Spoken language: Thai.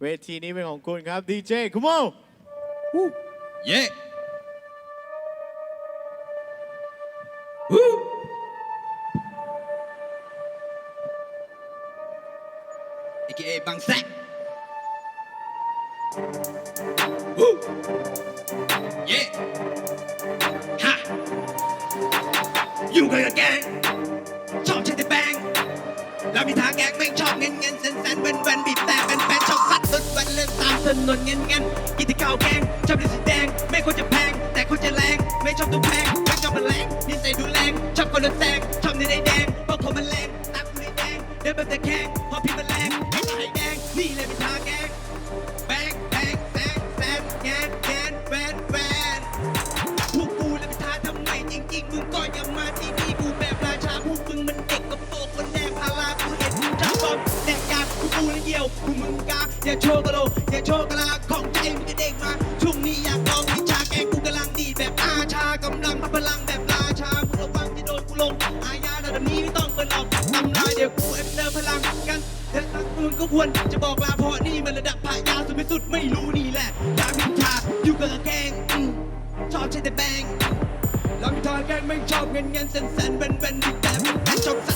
เวทีนี้เป็นของคุณครับดีเจคุโมเย่ฮู้เอเอบางแซกฮู้เย่ฮะอยู่กันกับแกงชอบใช้ แล้วมีทางแกงไม่งชอบเงินเงินเซนเซนเว้นเว้นบีบแต่เป็นแฟนชอบซัดสุดวันเล่นตามถนนเงินเงินกินที่ข้าวแกงชอบเป็นสีแดงไม่ควรจะแพง แต่ควรจะแรงไม่ชอบตัวแพงไม่ชอบมันแรงนิสัยดูแรงชอบคนรถแซงชอบในในแดงเพราะผมมันแรงตาคุณในแดงเดินแบบแตะแคงเพราะพี่มันแรงไม่ใช่แดงนี่เลยเป็นทางแกงแบงแบงแซงแซงแงนแงนแวนแวนพวกกูเลยเป็นทางทำไมจริงๆมึงก็ยัง แดกยาพวกกูเลยเยี่ยวพวกมึงกาอย่าโชว์กะโลอย่าโชว์กะลาของใจมึงจะเด้งมาช่วงนี้อยากลองวิชาแกกูกำลังดีแบบอาชากำลังพลังแบบราชามึงระวังจะโดนกูลงอาญาระดับนี้ไม่ต้องเปิดหลอกทำลาเดี๋ยวกูเอ็นเดอร์พลังกันเดี๋ยวมึงก็ควรจะบอกลาเพราะนี่มันระดับพายาสุดไม่สุดไม่รู้นี่แหละดาวิชาอยู่กับแกงอืมชอบใช้แต่แบงลำทางแกงไม่ชอบเงินเงินเซนเซนเป็นเป็นดิแต่เป็นชอบสัน